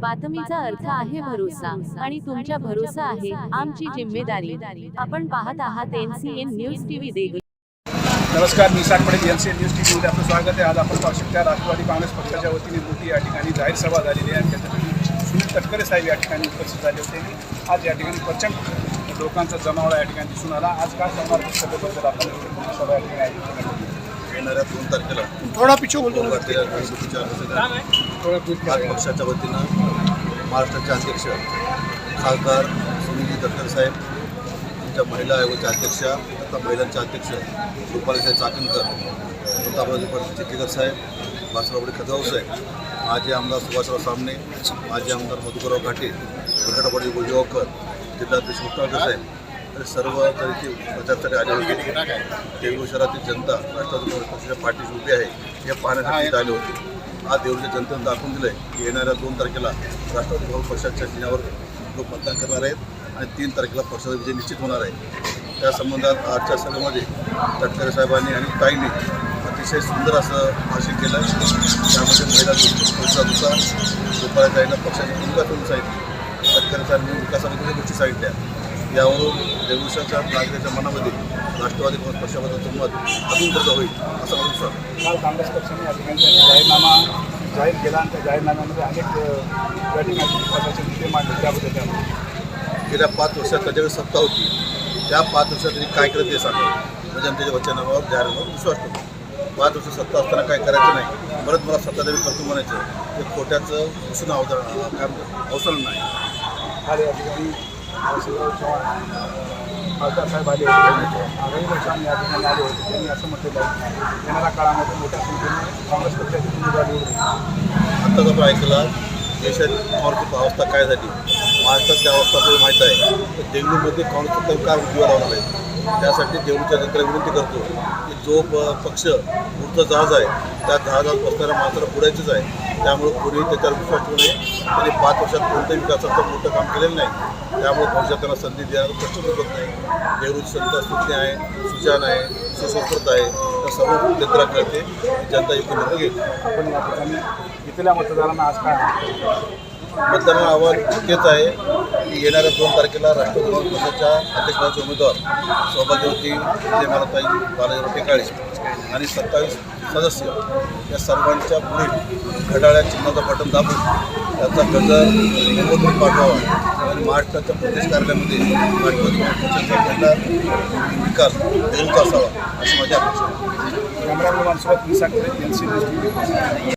बातमीचा अर्थ आहे भरोसा आणि तुमच्या भरोसा आहे आमची जिम्मेदारी. आपण पाहत आहात एनसीएन न्यूज टीव्ही देगलूर. नमस्कार मी Sathpade N C N news T व्हीमध्ये आपलं स्वागत आहे. आज आपण पाहू शकता राष्ट्रवादी काँग्रेस पक्षाच्या वतीने मोठी या ठिकाणी जाहीर सभा झालेली आहे. आणि त्याच्यासाठी सुनील तटकरे साहेब या ठिकाणी उपस्थित झाले होते. आज या ठिकाणी प्रचंड लोकांचा जमावडा या ठिकाणी दिसून आला. आज काय सांगणार सभेबद्दल आपण सभा या ठिकाणी आयोजित आहे? येणाऱ्या दोन तारखेला थोडा पिछो बोलतो. आज पक्षाच्या वतीनं महाराष्ट्राचे अध्यक्ष खासदार सुनीलजी तटकरे साहेब त्यांच्या महिला आयोगाच्या अध्यक्षा तथा महिलांच्या अध्यक्ष रुपालीसाहेब चाकणकर प्रतापराजे पाटील चिखलीकर साहेब वासरावडी खदगाव साहेब माजी आमदार सुभाषराव सामने माजी आमदार मधुकरराव घाटे वेंकटपाडी गोजगावकर जिल्हाध्यक्ष मुक्ताळकर साहेब सर्व जरी ते प्रचारासाठी आले होते देऊळ शहरातील जनता राष्ट्रवादी काँग्रेस पक्षाच्या पाठीशी उभी आहे. हे पाहण्यासाठी आले होते. आज देऊळच्या जनतेनं दाखवून दिलं आहे की येणाऱ्या दोन तारखेला राष्ट्रवादी काँग्रेस पक्षाच्या चिन्हावर लोक मतदान करणार आहेत आणि तीन तारखेला पक्षाचा विजय निश्चित होणार आहे. त्या संबंधात आजच्या सभेमध्ये तटकरे साहेबांनी आणि ताईंनी अतिशय सुंदर असं भाषण केलं. त्यामध्ये महिला पुरुषा दुसा गोपाळाताईंना पक्षाची भूमिका करून सांगितली. तटकरे साहेबांनी विकासाबद्दल गोष्टी सांगितल्या. यावरून देवशाच्या नागरिकाच्या मनामध्ये राष्ट्रवादी काँग्रेस पक्षाबद्दलचं मत अजून कसं होईल असा मला विश्वास काल काँग्रेस पक्षाने त्यांचा जाहीरनामा जाहीर केला आणि त्या जाहीरनाम्यामध्ये अनेक ठिकाणी विकासाचे मुद्दे मांडले त्याबद्दल? गेल्या पाच वर्षात त्याच्याकडे सत्ता होती. त्या पाच वर्षात त्यांनी काय केलं ते सांगा. म्हणजे आमच्या वचनावर जाहीरनामावर विश्वास ठेवतो पाच वर्ष सत्ता असताना काय करायचं नाही. परत मला सत्तादेवी करतो म्हणायचं. ते खोट्याचं उसून अवतरण काय अवसरण नाही. काल या चव्हाण आले होते आगामी पक्षाने या ठिकाणी आले होते त्यांनी असं म्हटलेलं आहे येणाऱ्या काळामध्ये मोठ्या संख्येने काँग्रेस पक्षाचे उमेदवार निवडून आत्ताच आपण देशात काँग्रेसची अवस्था काय झाली? महाराष्ट्रातली अवस्था आपल्याला माहीत आहे. तर डेंग्यूमध्ये काँग्रेस काय उद्योग लावणार आहे त्यासाठी देऊळच्या जनतेला विनंती करतो की जो प पक्ष पुढचं जहाज आहे त्या जहाजात बसणाऱ्या माणसाला पुढायचंच आहे. त्यामुळे कोणी त्याच्यावर विश्वास ठेवू नये. त्यांनी पाच वर्षात कोणत्याही विकासाचं मोठं काम केलेलं नाही. त्यामुळे भविष्यात त्यांना संधी देण्याचा प्रश्न उद्भवत नाही. देऊळची संत सुज्ञ आहे सुजान आहे सुसंस्कृत आहे. तर सर्व जनतेला कळते जनता योग्य निर्णय घेईल. आपण इथल्या मतदारांना आज काय मतदारांना आव्हान तेच आहे की येणाऱ्या दोन तारखेला राष्ट्रवादी काँग्रेस पक्षाच्या अध्यक्षपदाचे उमेदवार सौभाग्यवती विजयमालाताई बालाजीराव टेकाळे आणि सत्तावीस सदस्य या सर्वांच्या पुढील घड्याळ्या चिन्हाचं बटन दाबून त्याचा गजर मुंबईतून पाठवावा. आणि महाराष्ट्राच्या प्रदेश कार्यालयामध्ये राष्ट्रवादी काँग्रेस पक्षाचा पहिला निकाल देऊचा असावा अशी माझी अपेक्षा आहे.